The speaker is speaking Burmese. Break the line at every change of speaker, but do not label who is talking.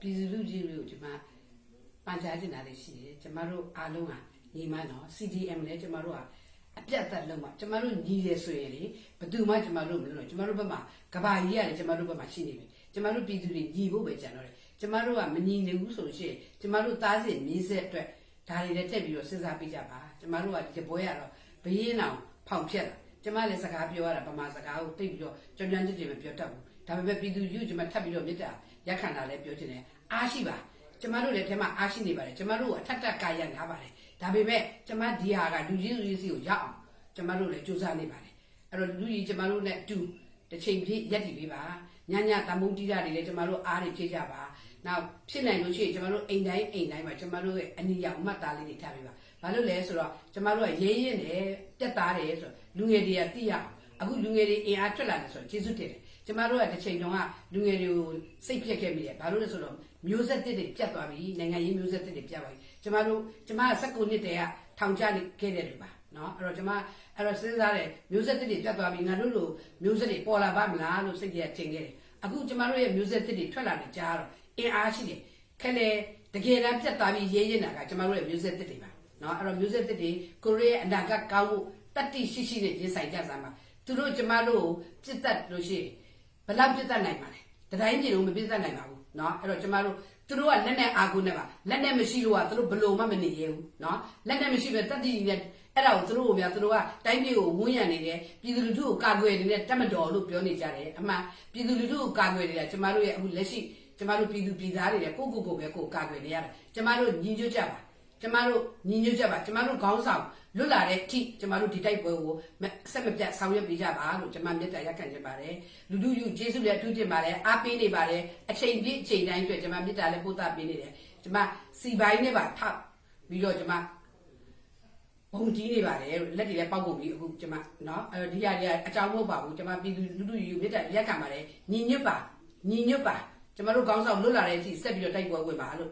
ပြည်သူလူကြီးတွေကိုကျွန်မပန်ကြားချင်တာလေးရှိတယ်ကျွန်မတို့အားလုံးကညီမနော် CDM လည်းကျွန်မတို့ကအပြတ်အသတ်လုံးမှာကျွန်မတို့ညီတယ်ဆိုရင်လေဘယ်သူမှကျွန်မတို့မလို့ကျွန်မတို့ဘက်မှာကဘာကြီးကလည်းကျွန်မတို့ဘက်မှာရှိနေပြီကျွန်မတို့ပြည်သူတွေညီဖို့ပဲကြံတော့တယ်ကျွန်မတို့ကမညီနေဘူးဆိုလို့ရှိရင်ကျွန်မတို့သားစဉ်မြည်ဆက်အတွက်ဒါတွေလည်းတက်ပြီးတော့စဉ်းစားပေးကြပါကျွန်မတို့ကဒီပွဲရတော့ဘေးရင်အောင်ဖောင်ဖြက်တာကျွန်မလည်းစကားပြောရတာဗမာစကားကိုတိတ်ပြီးတော့ကြွကြွကြွကြွမပြောတတ်ဘူး ဒါပေမဲ့ပြည်သူယူကျွန်မထပ်ပြီးတော့မြစ်တာရက်ခံတာလည်းပြောချင်တယ်အားရှိပါကျမတို့လည်းထဲမှာအားရှိနေပါတယ်ကျမတို့အထက်တက်ကာရနာပါတယ်ဒါပေမဲ့ကျမဒီဟာကလူကြီးလူကြီးစီကိုရောက်အောင်ကျမတို့လည်းစူးစမ်းနေပါတယ်အဲ့တော့လူကြီးကျမတို့နဲ့အတူတစ်ချိန်ပြည့်ရက်တည်ပေးပါညညတမုံတီးတာတွေလည်းကျမတို့အားတွေဖြည့်ကြပါနောက်ဖြစ်နိုင်လို့ရှိရင်ကျမတို့အိမ်တိုင်းအိမ်တိုင်းမှာကျမတို့ရဲ့အနီရောင်မှတ်သားလေးတွေထားပေးပါဘာလို့လဲဆိုတော့ကျမတို့ကရေးရင်တယ်တက်သားတယ်ဆိုတော့လူငယ်တွေကသိရအောင် အခုလူငယ်တွေအင်အားထွက်လာတယ်ဆိုတော့ကျေးဇူးတင်တယ်ကျမတို့ကတစ်ချိန်တုန်းကလူငယ်တွေကိုစိတ်ပြက်ခဲ့မိတယ်ဘာလို့လဲဆိုတော့မျိုးဆက်တစ်တွေပြတ်သွားပြီနိုင်ငံရေးမျိုးဆက်တစ်တွေပြတ်သွားပြီကျမတို့ကျမက19နှစ်တည်းကထောင်ချနေခဲ့တဲ့လူပါနော်အဲ့တော့ကျမအဲ့တော့စဉ်းစားတယ်မျိုးဆက်တစ်တွေပြတ်သွားပြီငါတို့လိုမျိုးဆက်တွေပေါ်လာပါမလားလို့စိတ်ကြီးထင်ခဲ့တယ်အခုကျမတို့ရဲ့မျိုးဆက်တစ်တွေထွက်လာတယ်ကြားတော့အင်အားရှိတယ်ခက်လေတကယ်တမ်းပြတ်သွားပြီရေးရင်တာကကျမတို့ရဲ့မျိုးဆက်တစ်တွေပါနော်အဲ့တော့မျိုးဆက်တစ်တွေကိုရီးယားအနာဂတ်ကောင်းဖို့တတ္တိရှိရှိနဲ့ရင်ဆိုင်ကြစမ်းပါ သူတို့ကျမတို့ကိုပြစ်တတ်လို့ရှိရင် ဘယ်လောက်ပြတ်တတ်နိုင်ပါလဲတတိုင်းပြည်လုံးမပြတ်တတ်နိုင်ပါဘူးเนาะအဲ့တော့ကျမတို့သူတို့ကလက်နဲ့အာကုနဲ့ပါလက်နဲ့မရှိလို့ကသူတို့ဘလို့မှမနေရဘူးเนาะလက်နဲ့မရှိပဲတတ်တည်နဲ့အဲ့ဒါကိုသူတို့ကဗျာသူတို့ကတိုင်းပြည်ကိုဝန်းရံနေတယ်ပြည်သူလူထုကိုကာကွယ်နေတဲ့တတ်မတော်လို့ပြောနေကြတယ်အမှန်ပြည်သူလူထုကိုကာကွယ်နေတာကျမတို့ရဲ့အခုလက်ရှိကျမတို့ပြည်သူပြည်သားတွေလည်းကိုယ့်ကိုယ်ကိုယ်ပဲကိုယ်ကာကွယ်နေရတယ်ကျမတို့ညီညွတ်ကြပါ ကျမတို့ညီညွတ်ကြပါကျမတို့ခေါင်းဆောင်လွတ်လာတဲ့အထိကျမတို့ဒီတိုက်ပွဲကိုမဆက်မပြတ်ဆောင်ရွက်ပေးကြပါလို့ကျမမြတ်တာရက်ခံချင်ပါတယ်လူလူယူကျေးဇူးလည်းအထူးတင်ပါတယ်အားပေးနေပါတယ်အချိန်ပြည့်အချိန်တိုင်းအတွက်ကျမမြတ်တာလည်းပို့တာပေးနေတယ်ကျမစီပိုင်းနဲ့ပါထောက်ပြီးတော့ကျမဘုံကြီးနေပါတယ်လက်တွေလည်းပေါက်ကုန်ပြီအခုကျမเนาะအဲ့တော့ဒီဟာတွေကအကြောင်းမဟုတ်ပါဘူးကျမပြည်သူလူလူယူမြတ်တာရက်ခံပါတယ်ညီညွတ်ပါညီညွတ်ပါကျမတို့ခေါင်းဆောင်လွတ်လာတဲ့အထိဆက်ပြီးတော့တိုက်ပွဲဝင်ပါလို့